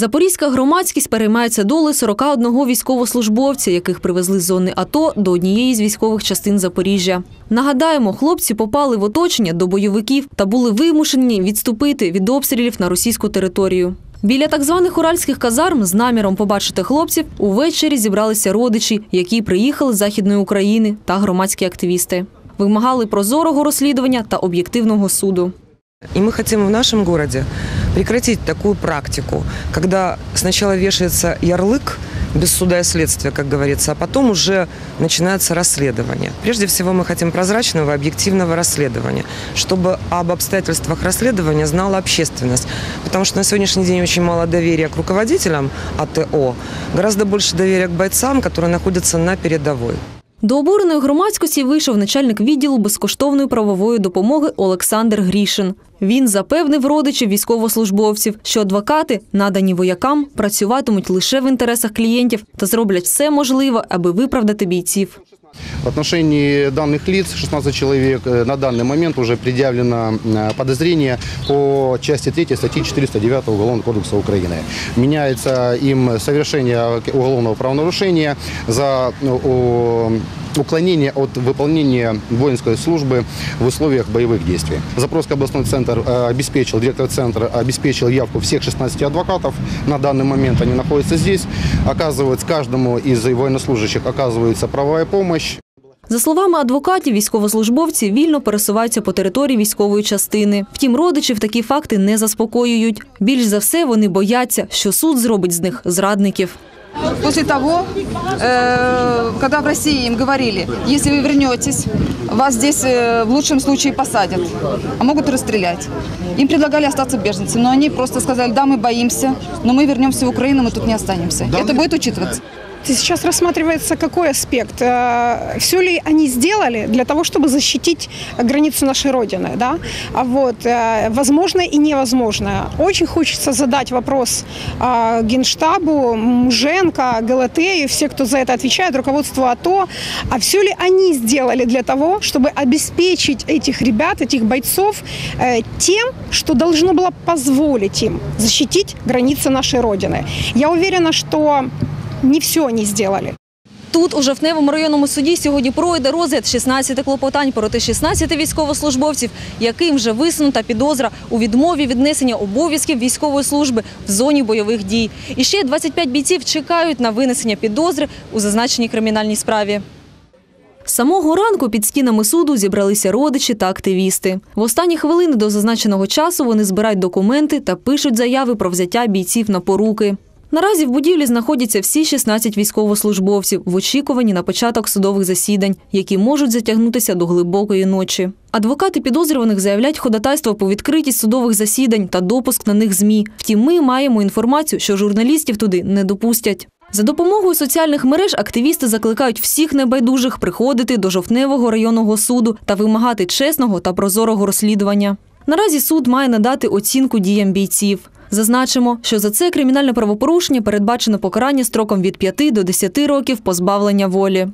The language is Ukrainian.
Запорізька громадськість переймається доли 41 військовослужбовця, яких привезли з зони АТО до однієї з військових частин Запоріжжя. Нагадаємо, хлопці попали в оточення до бойовиків та були вимушені відступити від обстрілів на російську територію. Біля так званих уральських казарм з наміром побачити хлопців увечері зібралися родичі, які приїхали з Західної України та громадські активісти. Вимагали прозорого розслідування та об'єктивного суду. И мы хотим в нашем городе прекратить такую практику, когда сначала вешается ярлык без суда и следствия, как говорится, а потом уже начинается расследование. Прежде всего мы хотим прозрачного объективного расследования, чтобы об обстоятельствах расследования знала общественность. Потому что на сегодняшний день очень мало доверия к руководителям АТО, гораздо больше доверия к бойцам, которые находятся на передовой. До обуреної громадськості вийшов начальник відділу безкоштовної правової допомоги Олександр Грішин. Він запевнив родичів військовослужбовців, що адвокати, надані воякам, працюватимуть лише в інтересах клієнтів та зроблять все можливе, аби виправдати бійців. В отношении данных лиц, 16 человек, э, на данный момент уже предъявлено э, подозрение по части 3 статьи 409 Уголовного кодекса Украины. Меняется им совершение уголовного правонарушения за о, уклонение от выполнения воинской службы в условиях боевых действий. Запорожский областной центр э, обеспечил, директор центра обеспечил явку всех 16 адвокатов. На данный момент они находятся здесь. Оказывается, каждому из военнослужащих оказывается правовая помощь. За словами адвокатів, військовослужбовці вільно пересуваються по території військової частини. Втім, родичів такі факти не заспокоюють. Більш за все вони бояться, що суд зробить з них зрадників. После того, э, когда в России им говорили, если вы вернетесь, вас здесь э, в лучшем случае посадят, а могут расстрелять. Им предлагали остаться беженцами, но они просто сказали, да, мы боимся, но мы вернемся в Украину, мы тут не останемся. Это будет учитываться. Сейчас рассматривается какой аспект? Все ли они сделали для того, чтобы защитить границу нашей Родины? Да? А вот, э, возможно и невозможно. Очень хочется задать вопрос а, Генштабу, Муженко, Галатею, все, кто за это отвечает, руководству АТО. А все ли они сделали для того, чтобы обеспечить этих ребят, этих бойцов э, тем, что должно было позволить им защитить границы нашей Родины? Я уверена, что не все они сделали. Тут у Жовтневому районному суді сьогодні пройде розгляд 16 клопотань проти 16 військовослужбовців, яким вже висунута підозра у відмові віднесення обов'язків військової служби в зоні бойових дій. І ще 25 бійців чекають на винесення підозри у зазначеній кримінальній справі. Самого ранку під стінами суду зібралися родичі та активісти. В останні хвилини до зазначеного часу вони збирають документи та пишуть заяви про взяття бійців на поруки. Наразі в будівлі знаходяться всі 16 військовослужбовців в очікуванні на початок судових засідань, які можуть затягнутися до глибокої ночі. Адвокати підозрюваних заявляють ходатайство по відкритість судових засідань та допуск на них ЗМІ. Втім, ми маємо інформацію, що журналістів туди не допустять. За допомогою соціальних мереж активісти закликають всіх небайдужих приходити до жовтневого районного суду та вимагати чесного та прозорого розслідування. Наразі суд має надати оцінку діям бійців. Зазначимо, що за це кримінальне правопорушення передбачено покарання строком від 5 до 10 років позбавлення волі.